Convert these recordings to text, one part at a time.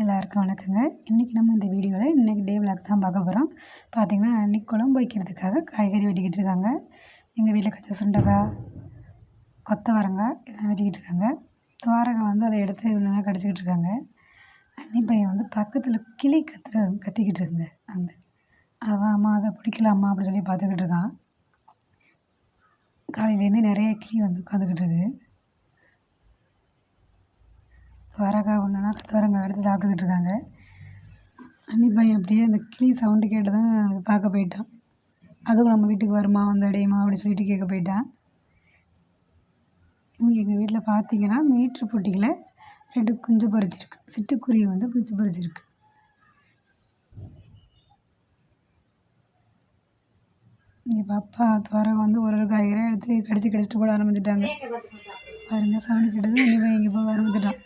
எல்லாருக்கும் வணக்கங்க. இன்றைக்கி நம்ம இந்த வீடியோவில் இன்றைக்கி டே விளாக் தான் பார்க்க போகிறோம் பார்த்திங்கன்னா அன்றைக்கி குழம்பு வைக்கிறதுக்காக காய்கறி வெட்டிக்கிட்டு இருக்காங்க. எங்கள் வீட்டில் கச்ச சுண்டக்காய் கொத்தவரங்காய் இதெல்லாம் வெட்டிக்கிட்டு இருக்காங்க. துவரங்காய் வந்து அதை எடுத்து நல்லா கடிச்சிக்கிட்டு இருக்காங்க. அன்னி பையன் வந்து பக்கத்தில் கிளி கத்துற கத்திக்கிட்டு இருக்குங்க. அந்த அவன் அம்மா அதை பிடிக்கலாமா? அப்படின்னு சொல்லி பார்த்துக்கிட்டு இருக்கான். காலையிலேருந்து நிறைய கிளி வந்து உட்காந்துக்கிட்டு இருக்குது துவரக்காய் ஒன்றுனா துவரங்காய் எடுத்து சாப்பிட்டுக்கிட்டு இருக்காங்க. அன்னி பையன் அப்படியே அந்த கிளி சவுண்டு கேட்டு தான் பார்க்க போயிட்டான். அதுவும் நம்ம வீட்டுக்கு வருமா வந்து அடையுமா அப்படின்னு சொல்லிட்டு கேட்க போயிட்டான். இங்கே எங்கள் வீட்டில் பார்த்தீங்கன்னா மீட்ரு போட்டியில் ரெண்டு குஞ்சு பறிச்சிருக்கு சிட்டுக்குருவி வந்து குஞ்சு பறிச்சிருக்கு இங்கே பாப்பா துவரம் வந்து ஒரு ஒரு காய்கறியாக எடுத்து கடிச்சு கடிச்சிட்டு போட ஆரம்பிச்சிட்டாங்க. பாருங்க சவுண்டு கேட்டது இனிமேல் இங்கே போக ஆரம்பிச்சிட்டான்.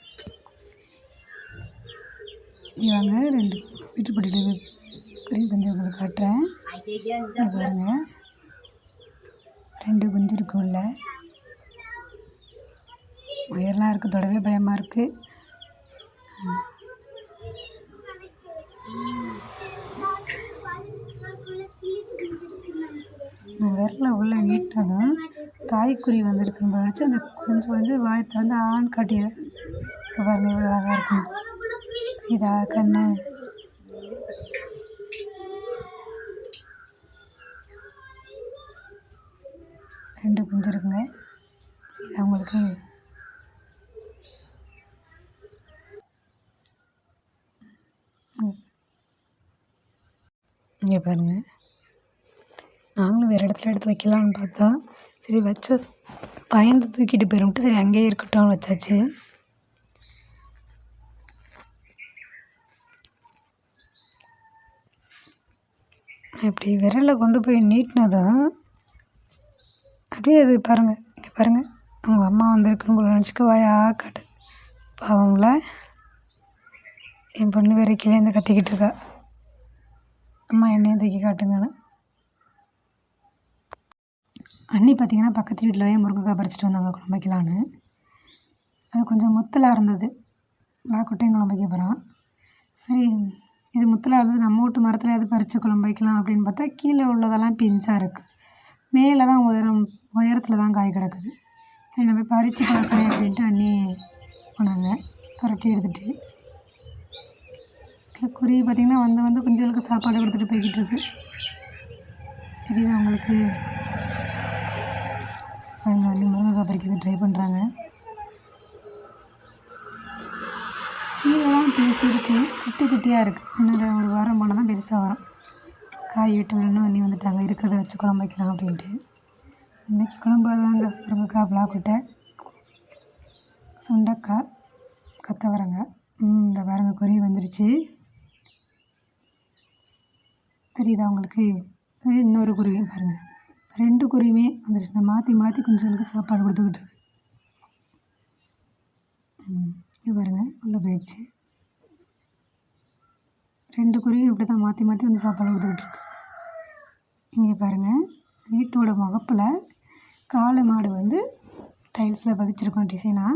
இவங்க ரெண்டு வீட்டுப்பட்டியில் பெரிய குஞ்சு உங்களுக்கு காட்டுறேன். பாருங்கள் பாருங்க. ரெண்டு குஞ்சு இருக்கு உள்ள. உயரெலாம் இருக்குது தொடவே பயமாக இருக்குது விரல உள்ள நீட்டதும் தாய்க்குறி வந்துருக்குன்னு வச்சு அந்த குஞ்சு வந்து வாயை திறந்து ஆண் காட்டி இங்க பாருங்க இவ்வளோ அழகாக இருக்கும். இதா கண்ணு. ரெண்டு குஞ்சு இருக்குங்க இது அவங்களுக்கு இங்கே பாருங்கள் நாங்களும் வேறு இடத்துல எடுத்து வைக்கலான்னு பார்த்தா சரி வச்ச பயந்து தூக்கிட்டு போயிடும்ட்டு சரி அங்கேயே இருக்கட்டும் வச்சாச்சு. இப்படி விரலை கொண்டு போய் நீட்டினதும் அப்படியே அது பாருங்கள் இங்கே பாருங்கள் அவங்க அம்மா வந்திருக்குன்னு கூட நினச்சிக்க வாயா காட்டு. பாவங்கள என் பொண்ணு வேற கீழேருந்து கத்திக்கிட்டு இருக்கா. அம்மா என்னையும் தூக்கி காட்டுங்கன்னு. அண்ணி பார்த்தீங்கன்னா பக்கத்து வீட்டில் முருங்கைக்காய் பறிச்சிட்டு வந்தாங்க குழம்பு வைக்கலான்னு அது கொஞ்சம் முத்தலாக இருந்தது. லாக்கொட்டையும் குழம்பு வைக்க போகிறான் சரி இது முத்தலாக அல்லது நம்ம வீட்டு மரத்தில் எது பறித்து குழம்பு வைக்கலாம் அப்படின்னு பார்த்தா கீழே உள்ளதெல்லாம் பிஞ்சாக இருக்குது மேலே தான் உயரம் உயரத்தில் தான் காய் கிடக்குது. சரி நம்ம பறித்து பார்க்குறேன் அப்படின்ட்டு அண்ணி போனாங்க. புரட்டி எடுத்துகிட்டு குருவி பார்த்திங்கன்னா வந்து வந்து குஞ்சுகளுக்கு சாப்பாடு கொடுத்துட்டு போய்கிட்டு இருக்கு. தெரியுது அவங்களுக்கு அவங்க வந்து முருங்கைக்காய் பறிக்கிறது ட்ரை பண்ணுறாங்க கீழெல்லாம் பேசியிருக்கு குட்டி குட்டியாக இருக்குது இன்னும் ஒரு வாரம் போனால் தான் பெருசாக வரும். காய் வெட்டணும்னு அண்ணி வந்துட்டாங்க. இருக்கிறத வச்சு குழம்பு வைக்கலாம் அப்படின்ட்டு. இன்றைக்கி குழம்பு தாங்க முருங்கைக்காய் பிளாக்கொட்டை சுண்டக்காய் கத்தவரங்க இந்த வரங்க குருவி வந்துருச்சு. தெரியுதா உங்களுக்கு? இன்னொரு குருவியும் பாருங்கள் ரெண்டு குருவியுமே வந்துருச்சு. இந்த மாற்றி மாற்றி குஞ்சுகளுக்கு சாப்பாடு கொடுத்துக்கிட்டு இருக்கு. இது பாருங்கள் உள்ளே போயிடுச்சு. ரெண்டு குருவியும் இப்படி தான் மாற்றி மாற்றி வந்து சாப்பாடு கொடுத்துக்கிட்டு இருக்கு இங்கே பாருங்கள் வீட்டோட முகப்பில் காளை மாடு வந்து டைல்ஸில் பதிச்சிருக்கோம் டிசைனாக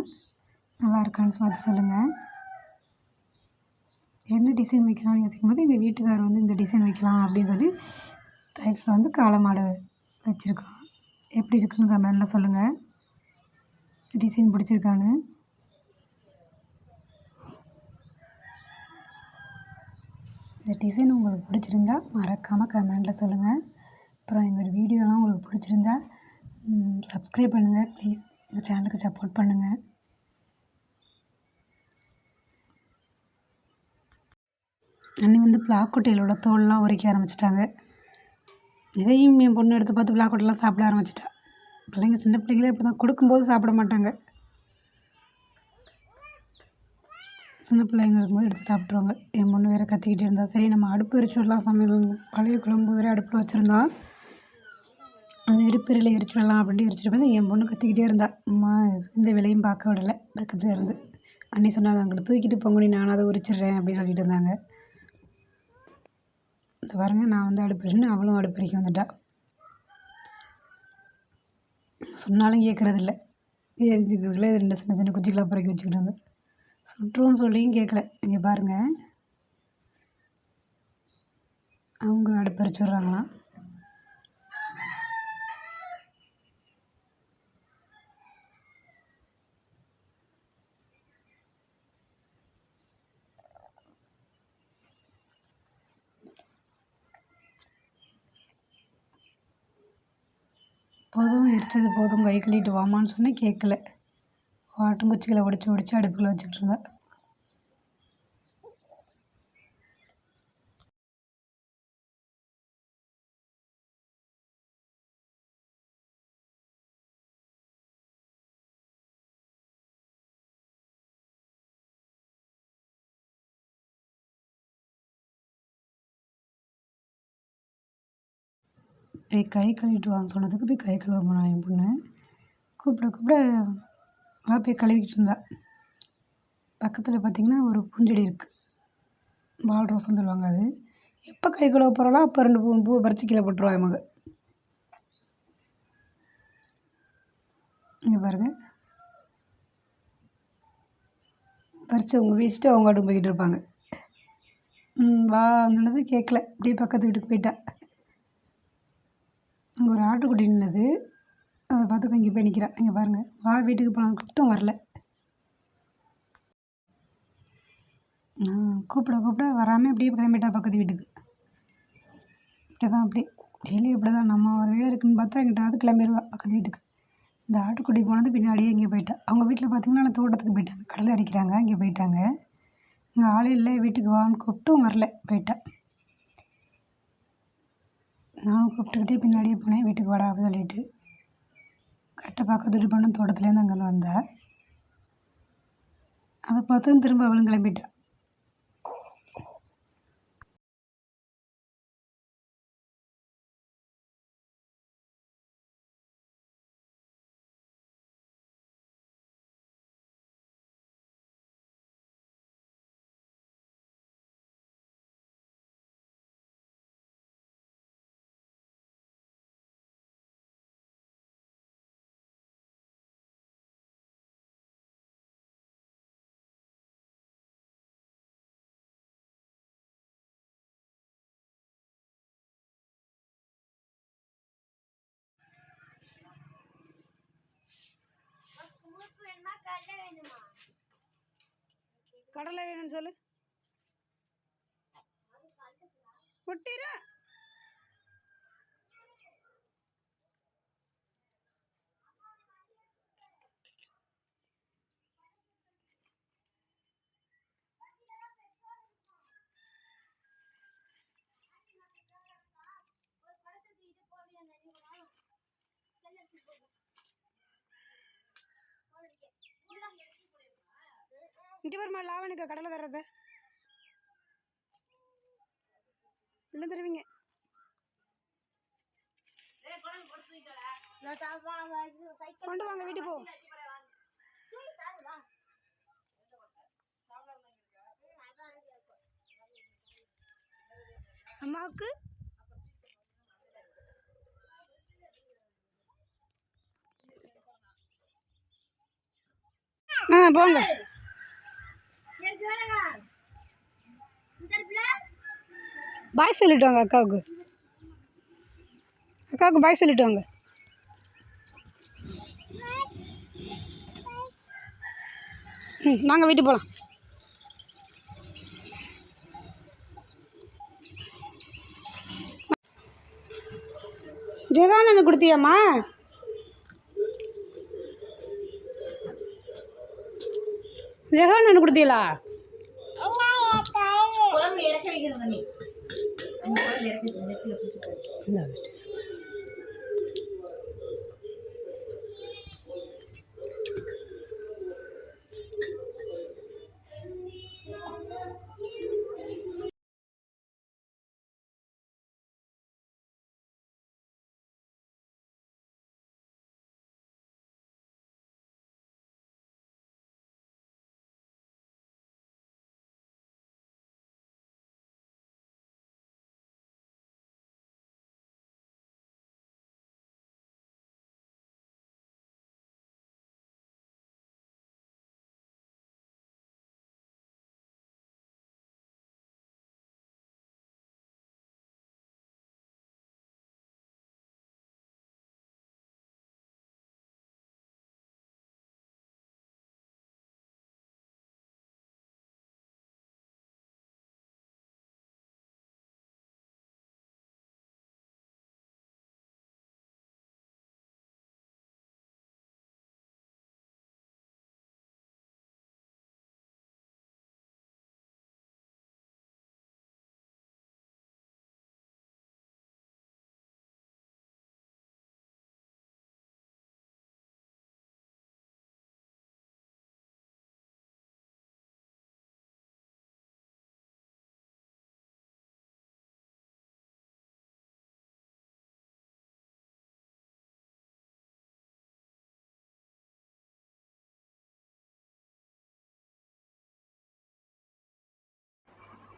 நல்லா இருக்கான்னு பார்த்து சொல்லுங்கள் என்ன டிசைன் வைக்கலாம்னு யோசிக்கும் போது எங்கள் வீட்டுக்காரர் வந்து இந்த டிசைன் வைக்கலாம் அப்படின்னு சொல்லி டைல்ஸில் வந்து காளை மாடு வச்சுருக்கோம் எப்படி இருக்குன்னு கமெண்டில் சொல்லுங்கள் டிசைன் பிடிச்சிருக்கான்னு. இந்த டிசைன் உங்களுக்கு பிடிச்சிருந்தா மறக்காமல் கமெண்டில் சொல்லுங்கள் அப்புறம் எங்களோட வீடியோலாம் உங்களுக்கு பிடிச்சிருந்தா சப்ஸ்கிரைப் பண்ணுங்கள் ப்ளீஸ் எங்கள் சேனலுக்கு சப்போர்ட் பண்ணுங்கள் அண்ணி வந்து பிளாக்கொட்டையில் உள்ள தோல்லாம் உரைக்க ஆரம்பிச்சிட்டாங்க. இதையும் என் பொண்ணு எடுத்து பார்த்து பிளாக்கொட்டைலாம் சாப்பிட ஆரம்பிச்சிட்டா. பிள்ளைங்க சின்ன பிள்ளைங்களே இப்படி தான் கொடுக்கும்போது சாப்பிட மாட்டாங்க. சின்ன பிள்ளைங்க இருக்கும்போது எடுத்து சாப்பிட்ருவாங்க என் பொண்ணு வேறு கத்திக்கிட்டே இருந்தா. சரி நம்ம அடுப்பு எரிச்சு விடலாம் சமையல் பழைய குழம்பு வேறு அடுப்பில் வச்சுருந்தா. அது எரிப்பெரியில் எரிச்சு விடலாம் அப்படின்ட்டு எரிச்சுட்டு போய் என் பொண்ணு கத்திக்கிட்டே இருந்தா. அம்மா இந்த விலையும் பார்க்க விடலை. பக்கத்தில் இருந்து அன்னி சொன்னாங்க அங்கிட்டு தூக்கிட்டு போங்கடி. நானும் அதை உரிச்சிடுறேன் அப்படின்னு சொல்லிட்டு இருந்தாங்க. இந்த பாருங்க நான் வந்து அடுப்பறின்னு அவளும் அடுப்பறிக்க வந்துட்டா. சொன்னாலும் கேட்குறதில்ல எரிஞ்சிக்கிறதுல இது ரெண்டு சின்ன சின்ன குச்சிகளாக பிறக்கி வச்சுக்கிட்டு வந்து சுற்றுவோம் சொல்லியும் கேட்கல இங்கே பாருங்கள் அவங்க அடுப்பு வச்சிடுறாங்களாம் போதும் எரிச்சது போதும். கை கழுவிட்டு வாமான்னு சொன்னேன் கேட்கல ஆட்டுங்குச்சிகளை உடச்சி உடச்சி அடுப்பில் வச்சுக்கிட்டு போய் கை கழுவிட்டு வாங்க சொன்னதுக்கு போய் கை கழுவ போனான் என் பொண்ணு. கூப்பிட கூப்பிட அவள் போய் கழுவிக்கிட்டு இருந்தா. பக்கத்தில் பார்த்திங்கன்னா ஒரு பூஞ்செடி இருக்குது பால் ரோஸ்ன்னு சொல்லுவாங்க அது. எப்போ கை கழுவ போகிறாளோ அப்போ ரெண்டு பூ பூவை பறித்து கீழே போட்டுருவா என் மக. இங்கே பாருங்கள் பறித்து அவங்க வீசிட்டு அவங்க ஆட்டும் போய்கிட்டு இருப்பாங்க. வா அங்கனது கேட்கல அப்படியே பக்கத்து வீட்டுக்கு போயிட்டா. அங்கே ஒரு ஆட்டுக்குட்டி நின்னது. அதை பார்த்து இங்கே போய் நிற்கிறேன் இங்கே பாருங்கள் வா வீட்டுக்கு போனால் கூப்பிட்டும் வரல. கூப்பிட கூப்பிட. வராமல் அப்படியே கிளம்பிட்டா பக்கத்து வீட்டுக்கு. இப்படி தான் அப்படி. டெய்லி இப்படி தான் நம்ம ஒரு வேலை இருக்குன்னு பார்த்தா எங்கிட்டாவது கிளம்பிடுவா பக்கத்து வீட்டுக்கு. இந்த ஆட்டுக்குட்டி போனது பின்னாடியே இங்கே போயிட்டா. அவங்க வீட்டில் பார்த்திங்கன்னா நான் தோட்டத்துக்கு போயிட்டாங்க கடலை அரைக்கிறாங்க. இங்கே போயிட்டாங்க. இங்கே ஆள் இல்லை. வீட்டுக்கு வான்னு கூப்பிட்டும் வரல. போயிட்டா. நானும் கூப்பிட்டுக்கிட்டே பின்னாடியே போனேன். வீட்டுக்கு வாடா அப்படின்னு சொல்லிட்டு. கரெக்டாக பக்கத்து பண்ண தோட்டத்துலேருந்து அங்கேருந்து வந்தேன். அதை பார்த்து திரும்ப அவளும் கிளம்பிட்டா. கடலை வேணும்னு சொல்லு. கொட்டிரு இங்கே வருமா லாவனுக்கு கடலை தர்றது. இல்லை தருவீங்க? கொண்டு வாங்க வீட்டு போ. அம்மாவுக்கு? ஆ போங்க. பாய் சொல்லிட்டு வாங்க அக்காவுக்கு. அக்காவுக்கு பாய் சொல்லிட்டு வாங்க ம் வாங்க வீட்டுக்கு போகலாம் ஜெகானனு கொடுத்தியாம்மா? ஜெகானனு கொடுத்தீங்களா குழம்பு இறக்க வைக்கணும் நீ குழம்பு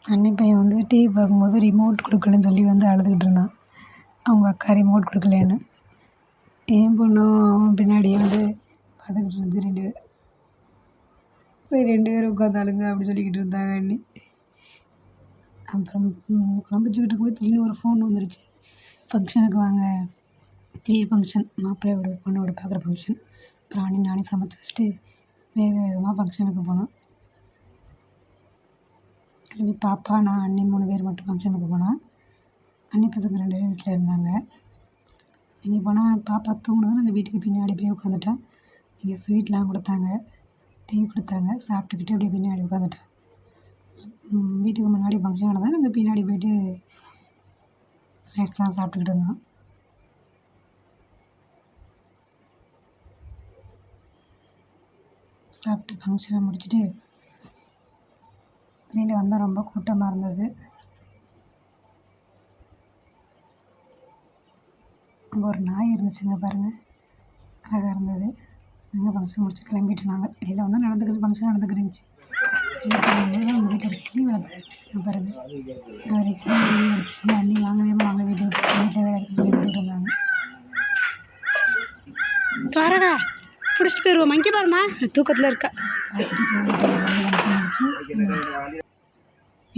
அண்ணன் பையன் வந்து டிவி பார்க்கும்போது ரிமோட் கொடுக்கலன்னு சொல்லி வந்து அழுதுகிட்டு இருந்தான். அவங்க அக்கா ரிமோட் கொடுக்கலன்னு என் பொண்ணும் அவன் பின்னாடியே வந்து பார்த்துக்கிட்டு இருந்துச்சு ரெண்டு பேர் சரி ரெண்டு பேரும் உட்காந்தாளுங்க அப்படி சொல்லிக்கிட்டு இருந்தாங்க அண்ணி. அப்புறம் ம், குழம்பு இருக்கும்போது திடீர்னு ஒரு ஃபோன் வந்துருச்சு. ஃபங்க்ஷனுக்கு வாங்க. திடீர் ஃபங்க்ஷன் மாப்பிள்ளையோட பொண்ணோட பார்க்குற ஃபங்க்ஷன் அப்புறம் அண்ணி நானே சமைச்சு வச்சுட்டு வேக வேகமாக ஃபங்க்ஷனுக்கு போனோம் கிளம்பி பாப்பா நான் அண்ணி மூணு பேர் மட்டும் ஃபங்க்ஷனுக்கு போனோம் அண்ணி பசங்க ரெண்டு பேரும் வீட்டில் இருந்தாங்க. இங்கே போனால் பாப்பா தூங்கினதும் நாங்கள் வீட்டுக்கு பின்னாடி போய் உட்காந்துட்டோம் இங்கே ஸ்வீட்லாம் கொடுத்தாங்க. டீ கொடுத்தாங்க. சாப்பிட்டுக்கிட்டு அப்படியே பின்னாடி உட்காந்துட்டோம் வீட்டுக்கு முன்னாடி ஃபங்க்ஷன் நடந்தால் நாங்கள் பின்னாடி போயிட்டு ஸ்நாக்ஸ்லாம் சாப்பிட்டுக்கிட்டு இருந்தோம் சாப்பிட்டு ஃபங்க்ஷனை முடிச்சுட்டு வெளியில் வந்தால் ரொம்ப கூட்டமாக இருந்தது. அங்கே ஒரு நாய் இருந்துச்சுங்க பாருங்கள் அழகாக இருந்தது. நாங்கள் ஃபங்க்ஷன் முடிச்சு கிளம்பிட்டு நாங்கள் வெளியில் வந்து நடந்துக்கிறது ஃபங்க்ஷன் நடந்துக்கிருந்துச்சு. எங்கள் வீட்டில் ஒரு கிளி வளர்த்தேன் பாருங்கள் ஒரு கிளி எடுத்துட்டு அண்ணி வாங்கவே வாங்க வீட்டில் இருந்தாங்க பாருடா பிடிச்சிட்டு போயிடுவோம் இங்கே பாருமா தூக்கத்தில் இருக்கா. பார்த்துட்டு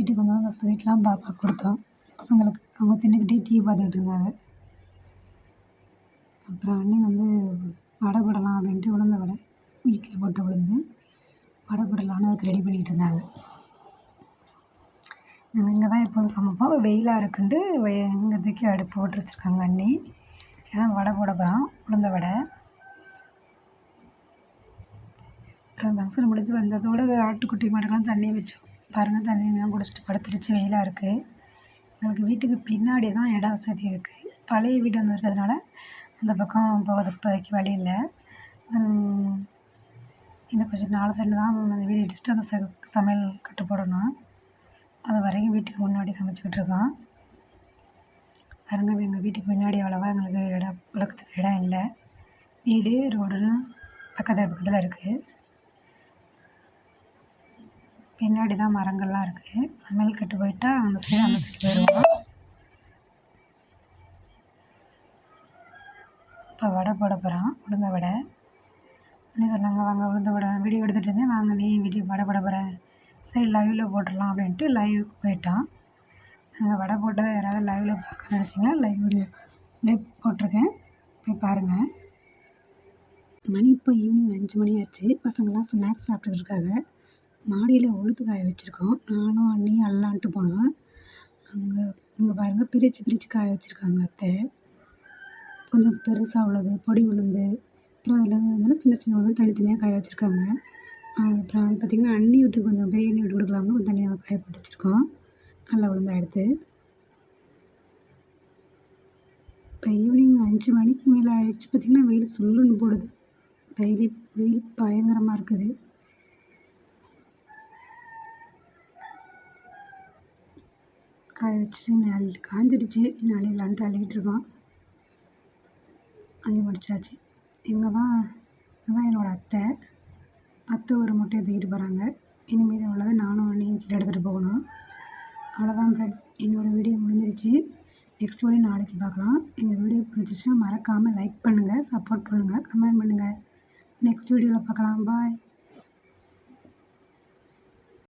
வீட்டுக்கு வந்தோம் அந்த ஸ்வீட்லாம் பாப்பா கொடுத்தோம் பசங்களுக்கு அவங்க தின்னுக்கிட்டே டீ பார்த்துக்கிட்டு இருந்தாங்க. அப்புறம் அண்ணி வந்து வடை போடலாம் அப்படின்ட்டு உளுந்த வடை வீட்டில் போட்டு உளுந்து வடை போடலான்னு அதுக்கு ரெடி பண்ணிகிட்டு இருந்தாங்க. நாங்கள் இங்கே தான் எப்போதும் சமைப்போம். வெயிலாக இருக்குன்ட்டு இங்கே தூக்கி அடுப்பு போட்டு வச்சுருக்காங்க அண்ணி. ஏன்னா வடை போட போகிறோம் உளுந்த வடை. அப்புறம் ஃபங்க்ஷன் முடிஞ்சு வந்ததோடு ஆட்டுக்குட்டி மாட்டுக்கெல்லாம் தண்ணி வச்சோம். பாருங்கள் தண்ணியெல்லாம் குடிச்சிட்டு படுத்துருச்சு வெயிலாக இருக்குது எங்களுக்கு வீட்டுக்கு பின்னாடி தான் இட வசதி இருக்குது பழைய வீடு வந்து இருக்கிறதுனால அந்த பக்கம் போகிறது இப்போதைக்கு வழி இல்லை. இன்னும் கொஞ்சம் நாலு சென்று தான் அந்த வீடு இடிச்சுட்டு அந்த ச சமையல் கட்டு போடணும் அது வரைக்கும் வீட்டுக்கு முன்னாடி சமைச்சிக்கிட்டு இருக்கோம். பாருங்க எங்கள் வீட்டுக்கு பின்னாடி அவ்வளோவா எங்களுக்கு இடம் உலகத்துக்கு இடம் இல்லை. வீடு ரோடுலாம் பக்கத்தில் பக்கத்தில் இருக்குது பின்னாடி தான் மரங்கள்லாம் இருக்குது சமையல் கட்டு போயிட்டா அந்த சைடு அந்த சைடு போயிடுவோம் இப்போ வடை போட போகிறோம் உளுந்த வடை. அண்ணி சொன்னாங்க வாங்க உளுந்த வடை. வீடியோ எடுத்துகிட்டு இருந்தேன். வாங்க நீ வீடியோ வடை போட போகிறேன் சரி லைவில் போட்டுடலாம் அப்படின்ட்டு லைவுக்கு போயிட்டோம். நாங்கள் வடை போட்டதை யாராவது லைவில் பார்க்க நினச்சிங்கன்னா லைவ் வீடியோ லைவ் போட்டிருக்கேன். போய் பாருங்கள் மணி இப்போ ஈவினிங் அஞ்சு மணி ஆச்சு. பசங்களாம் ஸ்நாக்ஸ் சாப்பிட்டுட்டு இருக்காங்க. மாடியில் உளுத்து காய வச்சுருக்கோம். நானும் அண்ணியும் அல்லான்ட்டு போனோம். அங்கே இங்கே பாருங்கள் பிரித்து பிரித்து காய வச்சுருக்காங்க அத்தை. கொஞ்சம் பெருசாக உள்ளது பொடி உளுந்து. அப்புறம் அதில் வந்து சின்ன சின்ன உளுந்து தனித்தனியாக காய வச்சுருக்காங்க. அப்புறம் பார்த்திங்கன்னா அண்ணி வீட்டுக்கு கொஞ்சம் பெரிய அண்ணி விட்டு கொடுக்கலாம்னு கொஞ்சம் தனியாக காய போட்டு வச்சுருக்கோம். நல்லா உளுந்தா எடுத்து இப்போ ஈவினிங் அஞ்சு மணிக்கு மேலே ஆயிடுச்சு. பார்த்திங்கன்னா வெயில் சுள்ளுன்னு போடுது. வெயில் வெயில் பயங்கரமாக இருக்குது. காய வச்சு அள்ளி காஞ்சிடுச்சு. இன்னும் அள்ளிடலான்ட்டு அள்ளிக்கிட்டு இருக்கோம் அள்ளி முடிச்சாச்சு. இவங்க தான் இவங்க தான் என்னோடய அத்தை. அத்தை ஒரு முட்டையை தூக்கிட்டு போகிறாங்க இனிமேல் உள்ளதை நானும் அண்ணியும் கீழே எடுத்துகிட்டு போகணும். அவ்வளோதான் ஃப்ரெண்ட்ஸ் என்னோடய வீடியோ முடிஞ்சிருச்சு. நெக்ஸ்ட் வீடியோ நாளைக்கு பார்க்கலாம். எங்கள் வீடியோ பிடிச்சிச்சுன்னா மறக்காமல் லைக் பண்ணுங்கள் சப்போர்ட் பண்ணுங்கள் கமெண்ட் பண்ணுங்கள் நெக்ஸ்ட் வீடியோவில் பார்க்கலாம். பாய்